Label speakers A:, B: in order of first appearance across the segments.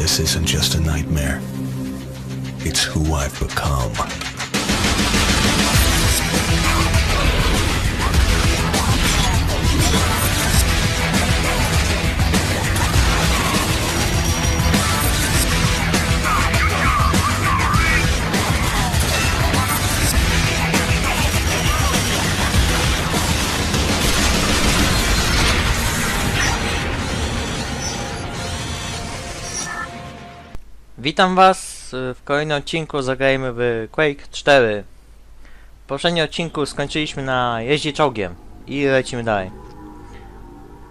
A: This isn't just a nightmare. It's who I've become.
B: Witam was y, w kolejnym odcinku zagrajmy w Quake 4 W poprzednim odcinku skończyliśmy na jeździe czołgiem i lecimy dalej.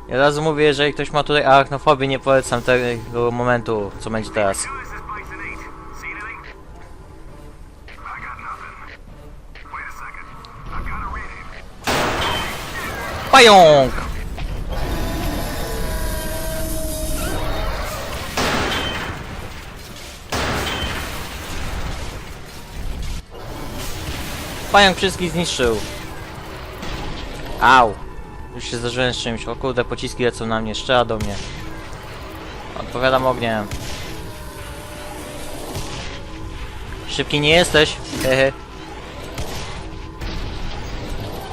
B: Ja razu mówię, jeżeli ktoś ma tutaj arachnofobię, nie polecam tego momentu, co będzie teraz.
C: Who
B: Pająk wszystkich zniszczył. Au. Już się zdarzyłem z czymś. O kurde, pociski lecą na mnie, strzela do mnie. Odpowiadam ogniem. Szybki nie jesteś. Hehe.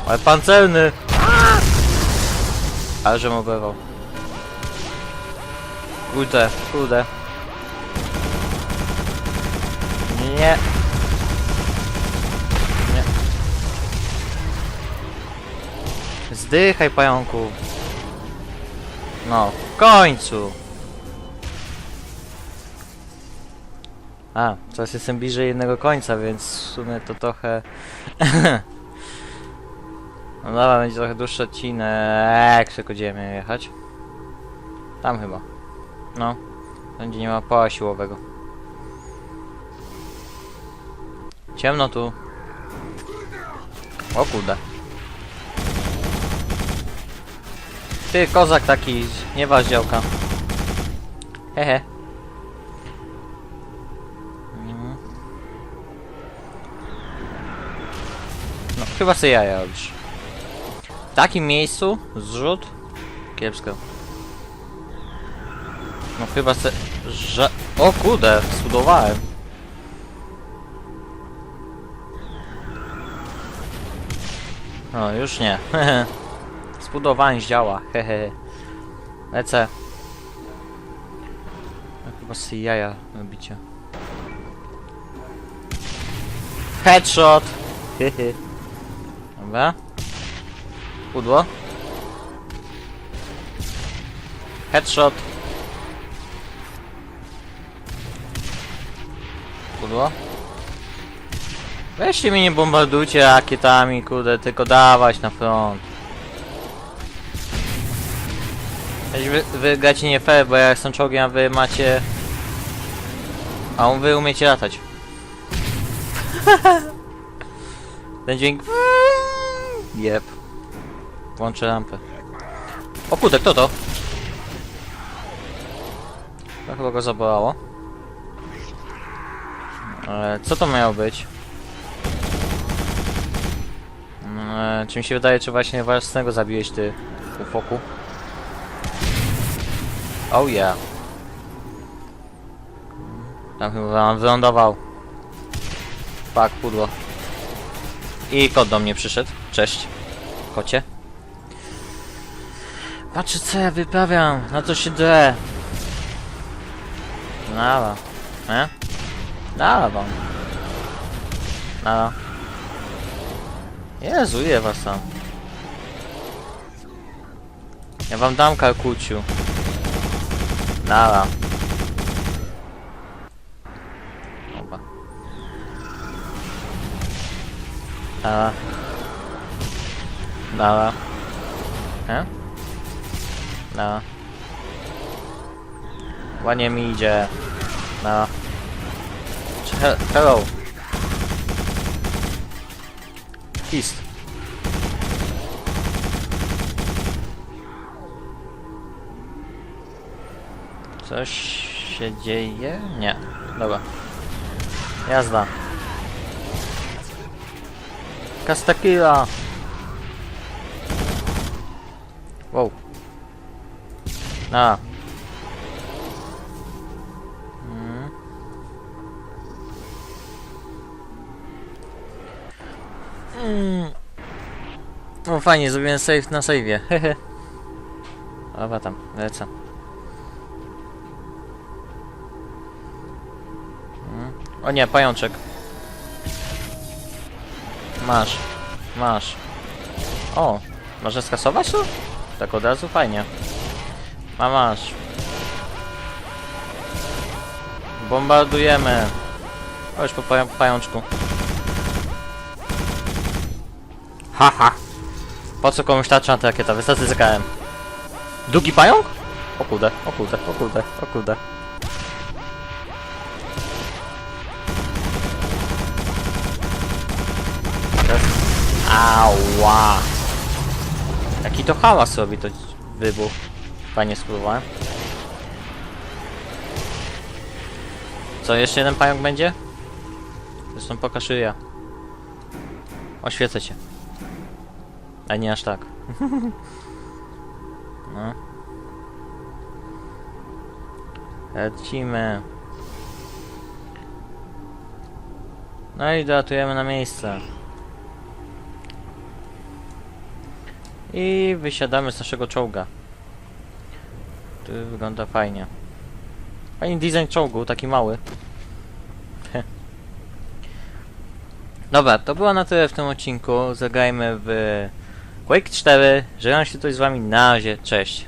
B: Ale pancerny! Ale że mu oberwał. Kurde, kurde. Nie. Zdychaj pająku. No, w końcu. A, teraz jestem bliżej jednego końca, więc w sumie to trochę... No dobra, będzie trochę dłuższy odcinek. Tylko gdzie miałem jechać? Tam chyba. No. Będzie nie ma poła siłowego. Ciemno tu. O kurde. Ty, kozak taki, nie waż działka. Hehe. No, chyba sobie jaja robisz. W takim miejscu zrzut? Kiepsko. No chyba se... że... O kurde, studowałem. No, już nie. Zbudowałem działa, hehe. Lecę. Chyba sobie jaja robicie. Headshot! Hehe. Dobra. Pudło. Headshot. Pudło. Weźcie mnie nie bombardujcie rakietami, kurde, tylko dawać na front. Wy, wy gracie nie fair, bo ja jestem czołgiem, a wy macie... A on wy umiecie latać. Ten dźwięk... Jep. Włączę lampę. O kurde, kto to? To chyba go zabolało. E, co to miało być? E, czy mi się wydaje, czy właśnie własnego zabiłeś ty, ufoku? Oh yeah. Tam chyba wylądował. Pak, pudło. I kot do mnie przyszedł. Cześć. Kocie. Patrzę co ja wyprawiam, na co się drę. Nara. E? Nara wam. Nara. Jezu, ile was tam. Ja wam dam kalkuciu. Nara. Oba. Nara. Nara. E? No. Ładnie mi idzie. No. Hello. Fist. Coś się dzieje? Nie. Dobra. Jazda. Kastakila! Wow. A. Hmm. Mm. No fajnie, zrobiłem save na save'ie. Hehe. Dobra tam, lecę. O nie, pajączek. Masz, masz. O, może skasować to? Tak od razu fajnie. Ma masz. Bombardujemy. Chodź po pają pajączku. Haha. Po co komuś tarcza antyrakieta? Wystarczy zakałem. Drugi pająk? O kurde, o kurde, o kurde, o kurde. Ała. Jaki to hałas robi to wybuch. Fajnie spróbowałem. Co, jeszcze jeden pająk będzie? Zresztą pokaż szyja. Oświecę cię. A nie aż tak. no. Lecimy. No i dolatujemy na miejsce. I wysiadamy z naszego czołga. Tu wygląda fajnie. Fajny design czołgu, taki mały. Dobra, to było na tyle w tym odcinku. Zagrajmy w Quake 4. Żegnam się tutaj z wami na razie. Cześć.